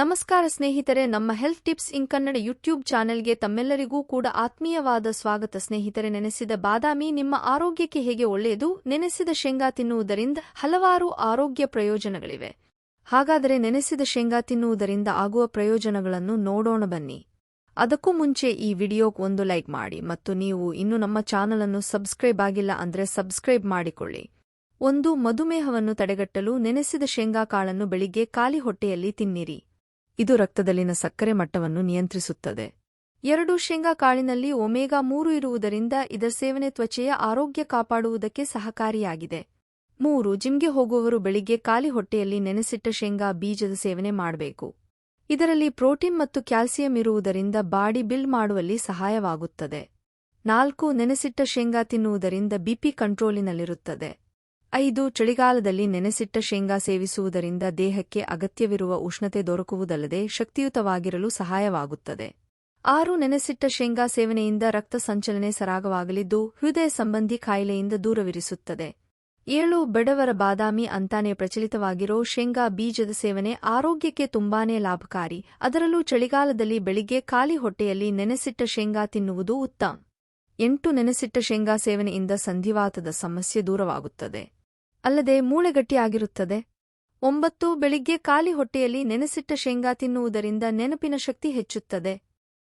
ನಮಸ್ಕಾರ ಸ್ನೇಹಿತರೆ, ನಮ್ಮ health tips in Kannada YouTube ಚಾನೆಲ್ಗೆ ತಮ್ಮೆಲ್ಲರಿಗೂ ಕೂಡ ಆತ್ಮೀಯವಾದ ಸ್ವಾಗತ. ಸ್ನೇಹಿತರೆ, ನೆನೆಸಿದ ಬಾದಾಮಿ ನಿಮ್ಮ ಆರೋಗ್ಯಕ್ಕೆ ಹೇಗೆ ಒಳ್ಳೆಯದು? ನೆನೆಸಿದ ಶೇಂಗಾ ತಿನ್ನುವುದರಿಂದ ಹಲವಾರು ಆರೋಗ್ಯ ಪ್ರಯೋಜನಗಳಿವೆ. ಹಾಗಾದರೆ ನೆನೆಸಿದ ಶೇಂಗಾ ತಿನ್ನುವುದರಿಂದ ಆಗುವ ಪ್ರಯೋಜನಗಳನ್ನು ನೋಡೋಣ ಬನ್ನಿ. ಅದಕ್ಕೂ ಮುಂಚೆ ಈ ವಿಡಿಯೋಕ್ ಒಂದು ಲೈಕ್ ಮಾಡಿ ಮತ್ತು ನೀವು ಇನ್ನು ನಮ್ಮ ಚಾನಲ್ ಅನ್ನು ಸಬ್ಸ್ಕ್ರೈಬ್ ಆಗಿಲ್ಲ ಅಂದ್ರೆ ಸಬ್ಸ್ಕ್ರೈಬ್ ಮಾಡಿಕೊಳ್ಳಿ. ಒಂದು ಮಧುಮೇಹವನ್ನು ತಡೆಗಟ್ಟಲು ನೆನೆಸಿದ ಶೇಂಗಾ ಕಾಳನ್ನು ಬೆಳಿಗ್ಗೆ ಖಾಲಿ ಹೊಟ್ಟೆಯಲ್ಲಿ ತಿನ್ನಿರಿ. ಇದು ರಕ್ತದಲ್ಲಿನ ಸಕ್ಕರೆ ಮಟ್ಟವನ್ನು ನಿಯಂತ್ರಿಸುತ್ತದೆ. ಎರಡು ಶೇಂಗಾ ಕಾಳಿನಲ್ಲಿ ಒಮೇಗಾ ಮೂರು ಇರುವುದರಿಂದ ಇದರ ಸೇವನೆ ತ್ವಚೆಯ ಆರೋಗ್ಯ ಕಾಪಾಡುವುದಕ್ಕೆ ಸಹಕಾರಿಯಾಗಿದೆ. ಮೂರು, ಜಿಮ್ಗೆ ಹೋಗುವವರು ಬೆಳಿಗ್ಗೆ ಖಾಲಿ ಹೊಟ್ಟೆಯಲ್ಲಿ ನೆನೆಸಿಟ್ಟ ಶೇಂಗಾ ಬೀಜದ ಸೇವನೆ ಮಾಡಬೇಕು. ಇದರಲ್ಲಿ ಪ್ರೋಟೀನ್ ಮತ್ತು ಕ್ಯಾಲ್ಸಿಯಂ ಇರುವುದರಿಂದ ಬಾಡಿ ಬಿಲ್ ಮಾಡುವಲ್ಲಿ ಸಹಾಯವಾಗುತ್ತದೆ. ನಾಲ್ಕು, ನೆನೆಸಿಟ್ಟ ಶೇಂಗಾ ತಿನ್ನುವುದರಿಂದ ಬಿಪಿ ಕಂಟ್ರೋಲಿನಲ್ಲಿರುತ್ತದೆ. ಐದು ಚಳಿಗಾಲದಲ್ಲಿ ನೆನೆಸಿಟ್ಟ ಶೇಂಗಾ ಸೇವಿಸುವುದರಿಂದ ದೇಹಕ್ಕೆ ಅಗತ್ಯವಿರುವ ಉಷ್ಣತೆ ದೊರಕುವುದಲ್ಲದೆ ಶಕ್ತಿಯುತವಾಗಿರಲು ಸಹಾಯವಾಗುತ್ತದೆ. ಆರು ನೆನೆಸಿಟ್ಟ ಶೇಂಗಾ ಸೇವನೆಯಿಂದ ರಕ್ತ ಸಂಚಲನೆ ಸರಾಗವಾಗಲಿದ್ದು, ಹೃದಯ ಸಂಬಂಧಿ ಕಾಯಿಲೆಯಿಂದ ದೂರವಿರಿಸುತ್ತದೆ. ಏಳು ಬಡವರ ಬಾದಾಮಿ ಅಂತಾನೆ ಪ್ರಚಲಿತವಾಗಿರೋ ಶೇಂಗಾ ಬೀಜದ ಸೇವನೆ ಆರೋಗ್ಯಕ್ಕೆ ತುಂಬಾನೇ ಲಾಭಕಾರಿ. ಅದರಲ್ಲೂ ಚಳಿಗಾಲದಲ್ಲಿ ಬೆಳಿಗ್ಗೆ ಖಾಲಿ ಹೊಟ್ಟೆಯಲ್ಲಿ ನೆನೆಸಿಟ್ಟ ಶೇಂಗಾ ತಿನ್ನುವುದು ಉತ್ತಮ. ಎಂಟು ನೆನೆಸಿಟ್ಟ ಶೇಂಗಾ ಸೇವನೆಯಿಂದ ಸಂಧಿವಾತದ ಸಮಸ್ಯೆ ದೂರವಾಗುತ್ತದೆ. ಅಲ್ಲದೆ ಮೂಳೆಗಟ್ಟಿಯಾಗಿರುತ್ತದೆ ಒಂಬತ್ತು ಬೆಳಿಗ್ಗೆ ಖಾಲಿ ಹೊಟ್ಟೆಯಲ್ಲಿ ನೆನೆಸಿಟ್ಟ ಶೇಂಗಾ ತಿನ್ನುವುದರಿಂದ ನೆನಪಿನ ಶಕ್ತಿ ಹೆಚ್ಚುತ್ತದೆ.